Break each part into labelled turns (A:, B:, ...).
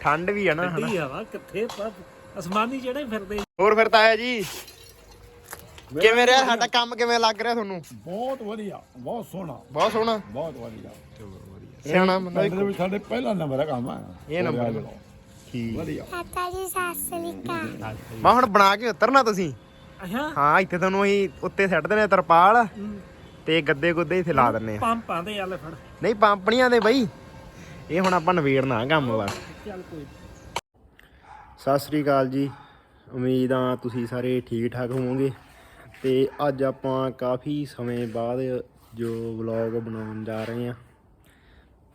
A: ਠੰਡ ਵੀ ਆ ਨਾ ਹਨਾ।
B: ਠੰਡੀ ਹਵਾ ਕਿੱਥੇ ਪਰ ਅਸਮਾਨੀ ਜਿਹੜੇ ਫਿਰਦੇ
A: ਹੋਰ ਫਿਰ ਤਾਇਆ ਜੀ। ਕਿਵੇਂ ਰਿਹਾ ਸਾਡਾ ਕੰਮ? ਕਿਵੇਂ ਲੱਗ ਰਿਹਾ ਤੁਹਾਨੂੰ?
C: ਬਹੁਤ ਵਧੀਆ ਬਹੁਤ ਸੋਹਣਾ।
A: ਬਹੁਤ ਸੋਹਣਾ?
C: ਬਹੁਤ ਵਧੀਆ।
A: ਸਿਆਣਾ ਬੰਦਾ
C: ਵਿੱਚ ਸਾਡੇ ਪਹਿਲਾ ਨੰਬਰ ਹੈ ਕੰਮ। ਹੈ
A: ਇਹ ਨੰਬਰ। ਠੀਕ।
C: ਵਧੀਆ।
D: ਜੀ
A: ਮੈਂ ਹੁਣ ਬਣਾ ਕੇ ਉਤਰਨਾ ਤੁਸੀਂ? ਹਾਂ ਇੱਥੇ ਤੁਹਾਨੂੰ ਅਸੀਂ ਉੱਤੇ ਸੱਟ ਆ ਤਰਪਾਲ ਤੇ ਗੱਦੇ ਗੁੱਦੇ ਇੱਥੇ ਲਾ ਦਿੰਨੇ ਆ
B: ਪੰਪਾਂ ਦੇ ਆਲੇ ਫੜ।
A: ਨਹੀਂ ਪੰਪਣੀਆਂ ਦੇ ਬਈ। ਇਹ ਹੁਣ ਆਪਾਂ ਨਵੇੜਨਾ ਕੰਮ ਬਸ ਸਤਿ ਸ੍ਰੀ ਅਕਾਲ ਜੀ। ਉਮੀਦ ਆ ਤੁਸੀਂ ਸਾਰੇ ਠੀਕ ਠਾਕ ਹੋਵੋਗੇ। ਤੇ ਅੱਜ ਆਪਾਂ ਕਾਫੀ ਸਮੇਂ ਬਾਅਦ ਜੋ ਵਲੌਗ ਬਣਾਉਣ ਜਾ ਰਹੇ ਆ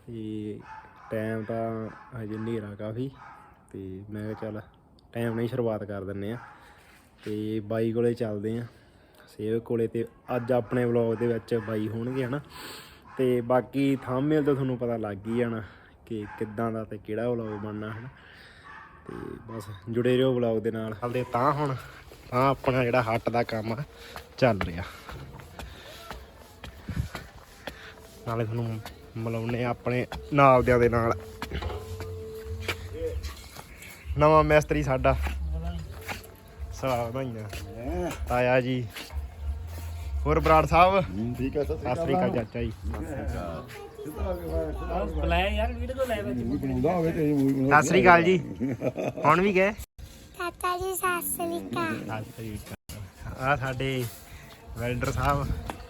A: ਤੇ ਟਾਈਮ ਤਾਂ ਹਜੇ ਹਨੇਰਾ ਕਾਫੀ। ਤੇ ਮੈਂ ਕਿਹਾ ਚੱਲ ਟਾਈਮ ਨਾਲ ਹੀ ਸ਼ੁਰੂਆਤ ਕਰ ਦਿੰਨੇ ਆ ਤੇ ਬਾਈ ਕੋਲੇ ਚੱਲਦੇ ਆ ਸੇਵਕ ਕੋਲੇ ਤੇ ਅੱਜ ਆਪਣੇ ਵਲੌਗ ਦੇ ਵਿੱਚ ਬਾਈ ਹੋਣਗੇ ਹਨਾ। ਤੇ ਬਾਕੀ ਥੰਬਨੇਲ ਤਾਂ ਤੁਹਾਨੂੰ ਪਤਾ ਲੱਗ ਹੀ ਜਾਣਾ। ਕਿ ਕਿੱਦਾਂ ਦਾ ਤੇ ਕਿਹੜਾ ਵਲੌਗ ਬਣਨਾ ਹਨਾ ਤੇ ਬਸ ਜੁੜੇ ਰਹੋ ਵਲੌਗ ਦੇ ਨਾਲ। ਹਲਦੇ ਤਾਂ ਹੁਣ ਤਾਂ ਆਪਣਾ ਜਿਹੜਾ ਹੱਟ ਦਾ ਕੰਮ ਆ ਚੱਲ ਰਿਹਾ। ਨਾਲੇ ਤੁਹਾਨੂੰ ਮਿਲਾਉਣੇ ਆਪਣੇ ਨਾਲਦਿਆਂ ਦੇ ਨਾਲ। ਨਵਾਂ ਮਿਸਤਰੀ ਸਾਡਾ। ਸਵਾਗਤ ਹੋਈਆਂ ਤਾਇਆ ਜੀ। ਹੋਰ ਬਰਾੜ ਸਾਹਿਬ?
C: ਠੀਕ ਹੈ
A: ਸਤਿ ਸ੍ਰੀ ਅਕਾਲ। ਚਾਚਾ ਜੀ।
B: ਬੁਲਾਇਆ ਯਾਰ ਵੀਡੀਓ ਲੈ ਵਿੱਚ
C: ਬਣਾਉਂਦਾ ਹੋਵੇ ਤੇ ਮੂਵੀ
A: ਸਤਿ ਸ੍ਰੀ ਅਕਾਲ ਜੀ। ਹੁਣ ਵੀ ਗਏ?
D: ਚਾਚਾ ਜੀ ਸਤਿ ਸ੍ਰੀ ਅਕਾਲ।
A: ਸਤਿ ਸ੍ਰੀ ਅਕਾਲ। ਆ ਸਾਡੇ ਵੈਲਡਰ ਸਾਹਿਬ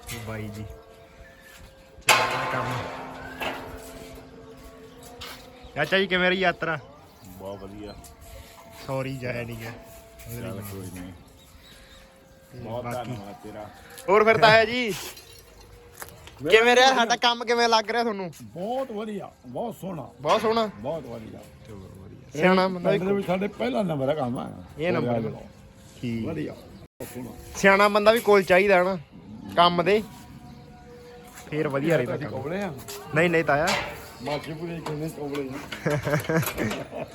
A: ਤੇ ਬਾਈ ਜੀ। ਚੱਲਦਾ ਕੰਮ। ਚਾਚਾ ਜੀ ਕਿਵੇਂ ਰਹੀ ਯਾਤਰਾ?
C: ਬਹੁਤ ਵਧੀਆ।
A: ਸੌਰੀ ਜਾਇਆ ਨਹੀਂ ਗਿਆ।
C: ਚੱਲ ਕੋਈ ਨਹੀਂ ਬਹੁਤ ਧੰਨਵਾਦ ਤੇਰਾ।
A: ਹੋਰ ਫਿਰ ਤਾਇਆ ਜੀ? ਕਿਵੇਂ ਰਿਹਾ ਸਾਡਾ ਕੰਮ ਕਿਵੇਂ ਲੱਗ ਰਿਹਾ ਤੁਹਾਨੂੰ?
C: ਬਹੁਤ ਵਧੀਆ ਬਹੁਤ ਸੋਹਣਾ।
A: ਬਹੁਤ ਸੋਹਣਾ?
C: ਬਹੁਤ ਵਧੀਆ।
A: ਸਿਆਣਾ ਬੰਦਾ
C: ਦੇ ਵਿੱਚ ਸਾਡੇ ਪਹਿਲਾ ਨੰਬਰ ਹੈ ਕੰਮ ਹੈ
A: ਇਹ ਨੰਬਰ ਠੀਕ।
C: ਵਧੀਆ ਬਹੁਤ ਸੋਹਣਾ।
A: ਸਿਆਣਾ ਬੰਦਾ ਵੀ ਕੋਲ ਚਾਹੀਦਾ ਨਾ? ਕੰਮ ਦੇ। ਫੇਰ ਵਧੀਆ ਰਹਿੰਦਾ ਕੰਮ।
C: ਕੋਬਲੇ ਆ।
A: ਨਹੀਂ ਨਹੀਂ ਤਾਇਆ।
C: ਮਾਚੀਪੁਰੇ ਕਿੰਨੇ ਕੋਬਲੇ
A: ਨਵਾਂ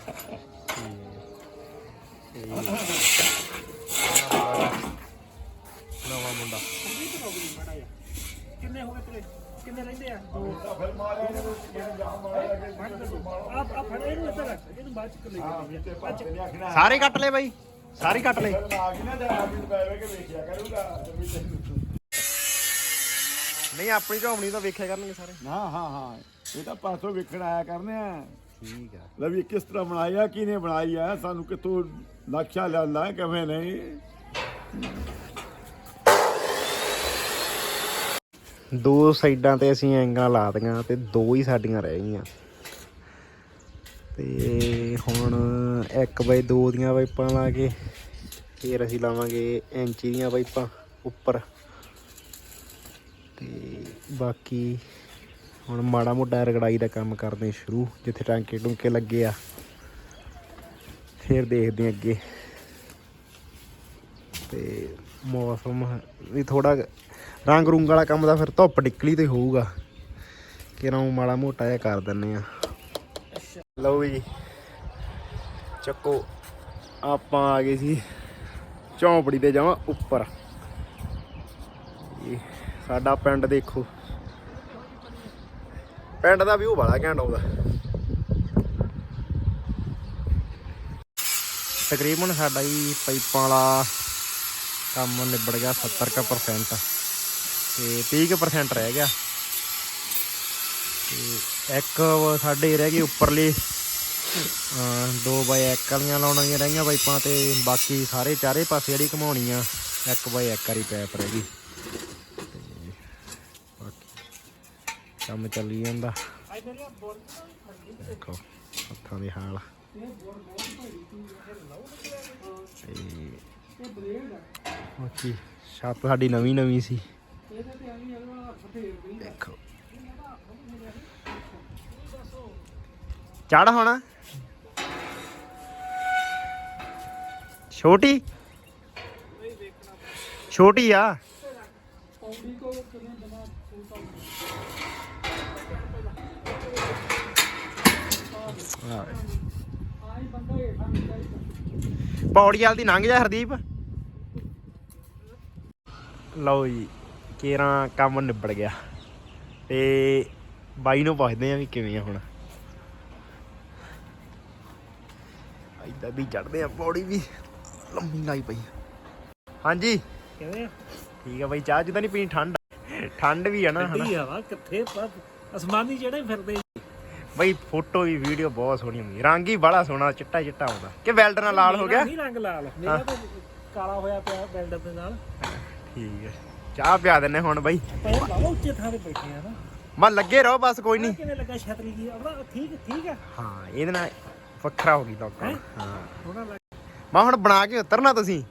B: ਕਿੰਨੇ ਹੋ ਗਏ ਤੇਰੇ ਕਿੰਨੇ ਰਹਿੰਦੇ ਆ? ਆਪ ਆ ਫੜ ਇਹਨੂੰ ਇੱਧਰ। ਰੱਖ ਇਹਨੂੰ ਬਾਅਦ ਚ ਲੈ ਜਾਈਏ
A: ਸਾਰੇ ਕੱਟ ਲਏ ਬਾਈ। ਸਾਰੇ ਕੱਟ ਲਏ। ਨਹੀਂ ਆਪਣੀ ਝੋਮਣੀ ਤਾਂ ਵੇਖਿਆ ਕਰਨਗੇ ਸਾਰੇ।
C: ਹਾਂ ਹਾਂ ਹਾਂ। ਇਹ ਤਾਂ ਪਾਸੋਂ ਵੇਖਣ ਆਇਆ ਕਰਨੇ ਆ।
A: ਠੀਕ ਆ।
C: ਲੈ ਵੀ ਕਿਸ ਤਰ੍ਹਾਂ ਬਣਾਈ ਆ ਕਿਹਨੇ ਬਣਾਈ ਆ? ਸਾਨੂੰ ਕਿੱਥੋਂ ਨਕਸ਼ਾ ਲਿਆਂਦਾ ਹੈ, ਕਿਵੇਂ ਨਹੀਂ?
A: ਦੋ ਸਾਈਡਾਂ ਤੇ ਅਸੀਂ ਐਂਗਾਂ ਲਾ ਦਿੱਤੀਆਂ ਤੇ ਦੋ ਹੀ ਸਾਡੀਆਂ ਰਹਿ ਗਈਆਂ। ਤੇ ਹੁਣ 1 ਬਾਈ 2 ਦੀਆਂ ਪਾਈਪਾਂ ਲਾ ਕੇ ਫਿਰ ਅਸੀਂ ਲਾਵਾਂਗੇ ਇੰਚੀ ਦੀਆਂ ਪਾਈਪਾਂ ਉੱਪਰ। ਤੇ ਬਾਕੀ ਹੁਣ ਮਾੜਾ ਮੋਟਾ ਰਗੜਾਈ ਦਾ ਕੰਮ ਕਰਦੇ ਸ਼ੁਰੂ, ਜਿੱਥੇ ਟਾਂਕੇ ਟੁੰਕੇ ਲੱਗੇ ਆ। ਫਿਰ ਦੇਖਦੇ ਅੱਗੇ। ਤੇ ਮੌਸਮ ਵੀ ਥੋੜਾ ਰੰਗ ਰੂੰਗ ਵਾਲਾ ਕੰਮ ਦਾ ਫਿਰ ਧੁੱਪ ਨਿਕਲੀ ਤੇ ਹੋਊਗਾ। ਕਿਰਾਂ ਮਾੜਾ ਮੋਟਾ ਜਿਹਾ ਕਰ ਦਿੰਨੇ ਆ ਲਓ ਜੀ, ਚੱਕੋ, ਆਪਾਂ ਆ ਗਏ ਸੀ ਝੌਂਪੜੀ ਤੇ ਜਾਵਾਂ ਉੱਪਰ। ਇਹ ਸਾਡਾ ਪਿੰਡ ਦੇਖੋ। ਪਿੰਡ ਦਾ ਵਿਊ ਬੜਾ ਘੈਂਟ ਆਉਂਦਾ। ਤਕਰੀਬਨ ਸਾਡਾ ਹੀ ਪਾਈਪਾਂ ਵਾਲਾ ਕੰਮ ਨਿਬੜ ਗਿਆ 70% ਤੇ 30% ਰਹਿ ਗਿਆ। ਤੇ ਇੱਕ ਸਾਡੇ ਰਹਿ ਗਈ ਉੱਪਰਲੀ 2 ਬਾਈ 1 ਵਾਲੀਆਂ ਲਾਉਣ ਵਾਲੀਆਂ ਰਹਿ ਪਾਈਪਾਂ ਤੇ ਬਾਕੀ ਸਾਰੇ ਚਾਰੇ ਪਾਸੇ ਜਿਹੜੀ ਘਮਾਉਣੀਆਂ 1 ਬਾਈ 1 ਵਾਲੀ ਪਾਈਪ ਰਹਿ ਗਈ। ਤੇ ਬਾਕੀ ਕੰਮ ਚੱਲੀ ਜਾਂਦਾ। ਦੇਖੋ, ਹੱਥਾਂ ਦੇ ਹਾਲ। ਤੇ ਬਾਕੀ ਛੱਤ ਸਾਡੀ ਨਵੀਂ ਨਵੀਂ ਸੀ। ਦੇਖੋ। ਚੜ ਹੁਣ। ਛੋਟੀ? ਛੋਟੀ ਆ। ਪੌੜੀ ਵਾਲ ਦੀ ਲੰਘ ਜਾ ਹਰਦੀਪ। ਲਓ ਜੀ ਕੇਰਾਂ ਕੰਮ ਨਿਬੜ ਗਿਆ। ਤੇ ਬਾਈ ਨੂੰ ਪੁੱਛਦੇ ਆ ਵੀ ਕਿਵੇਂ ਆ ਹੁਣ। ਇਦਾਂ ਵੀ ਚੜਦੇ ਆ ਪੌੜੀ ਵੀ ਲੰਮੀ ਲਾਈ ਪਈ ਹਾਂਜੀ।
B: ਕਿਵੇਂ ਆ?
A: ਠੀਕ ਆ ਬਾਈ ਚਾਹ ਜੁਦਾ ਨਹੀਂ ਪੀਣੀ ਠੰਡ। ਠੰਡ ਵੀ ਆ ਨਾ ਹਨਾ।
B: ਠੰਡੀ ਹਵਾ ਕਿੱਥੇ ਪਰ ਅਸਮਾਨੀ ਜਿਹੜੇ ਫਿਰਦੇ
A: ਬਈ ਫੋਟੋ ਵੀ ਵੀਡੀਓ ਬਹੁਤ ਸੋਹਣੀ ਹੁੰਦੀ ਰੰਗ ਹੀ ਬੜਾ ਸੋਹਣਾ ਚਿੱਟਾ ਚਿੱਟਾ ਆਉਂਦਾ ਕਿ ਵੈਲਡਰ ਨਾਲ ਲਾਲ ਹੋ ਗਿਆ?
B: ਨਹੀਂ ਰੰਗ ਲਾਲ। ਮੇਰਾ ਤਾਂ ਕਾਲਾ ਹੋਇਆ ਪਿਆ ਬੈਲਡਰ ਦੇ ਨਾਲ।
A: ਠੀਕ ਹੈ। ਚਾਹ ਪਿਆ ਦਿੰਨੇ ਹੁਣ ਬਾਈ।
B: ਬਾਬਾ ਉੱਚੇ ਥਾਂ ਤੇ ਬੈਠੇ ਆ ਨਾ।
A: ਮੈਂ ਲੱਗੇ ਰਹੋ ਬਸ ਕੋਈ ਨਹੀਂ।
B: ਕਿਵੇਂ ਲੱਗਾ ਛਤਰੀ ਦੀ ਆਪਣਾ ਠੀਕ ਠੀਕ ਆ?
A: ਹਾਂ ਇਹਦੇ ਨਾਲ ਵੱਖਰਾ ਹੋ ਗਈ ਲੋਕਾਂ
B: ਹੈਂ? ਲੱਗ
A: ਮੈਂ ਹੁਣ ਬਣਾ ਕੇ ਉਤਰਨਾ ਤੁਸੀਂ।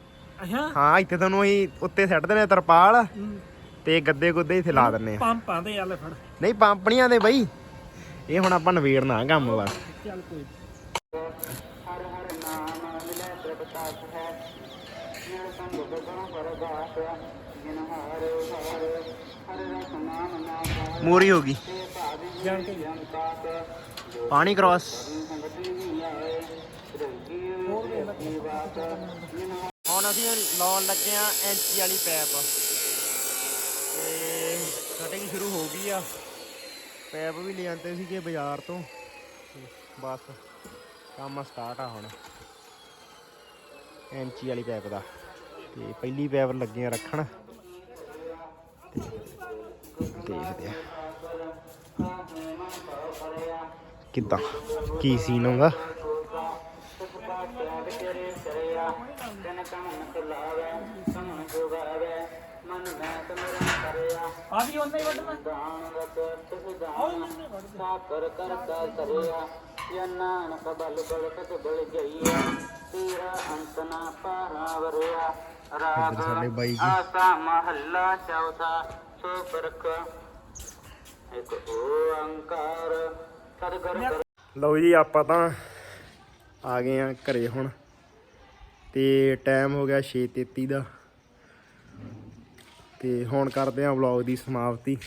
B: ਅੱਛਾ।
A: ਹਾਂ ਇੱਥੇ ਤੁਹਾਨੂੰ ਅਸੀਂ ਉੱਤੇ ਸੱਟ ਦਿੰਨੇ ਤਰਪਾਲ ਤੇ ਗੱਦੇ ਗੁੱਦੇ ਇੱਥੇ ਲਾ ਦਿੰਨੇ ਆ
B: ਪੰਪਾਂ ਦੇ ਆਲੇ ਫੜ।
A: ਨਹੀਂ ਪੰਪਣੀਆਂ ਦੇ ਬਈ। ਇਹ ਹੁਣ ਆਪਾਂ ਨਵੇੜਨਾ ਕੰਮ ਬਸ
B: ਚੱਲ ਕੋਈ
A: ਮੂਰੀ ਹੋ ਗਈ। ਪਾਣੀ ਕ੍ਰਾਸ ਹੁਣ ਅਸੀਂ ਲਾਉਣ ਲੱਗੇ ਆ ਐਂਚੀ ਵਾਲੀ ਪੈਪ। ਤੇ ਕਟਿੰਗ ਸ਼ੁਰੂ ਹੋ ਗਈ ਆ। ਪੈਪ ਵੀ ਲੈ ਸੀਗੇ ਬਾਜ਼ਾਰ ਤੋਂ। ਬਸ, ਕੰਮ ਸਟਾਰਟ ਆ ਹੁਣ। ਐਂਚੀ ਵਾਲੀ ਪੈਪ ਦਾ। ਤੇ ਪਹਿਲੀ ਪੈਪ ਲੱਗੇ ਰੱਖਣ। ਦੇਖਦੇ ਆ। ਕਿੱਦਾਂ? ਕੀ ਸੀਨ ਆਉਂਦਾ?
B: ਆ ਵੀ ਉਹਨੇ ਹੀ ਵੱਢਣਾ।
E: ਇੱਕ ਓੰਕਾਰ ਸਤਿਗੁਰ
A: ਲਓ ਜੀ ਆਪਾਂ ਤਾਂ ਆ ਗਏ ਆ ਘਰੇ ਹੁਣ। ਤੇ ਟਾਈਮ ਹੋ ਗਿਆ 6:33 ਦਾ। ਤੇ ਹੁਣ ਕਰਦੇ ਆ ਵਲੌਗ ਦੀ ਸਮਾਪਤੀ।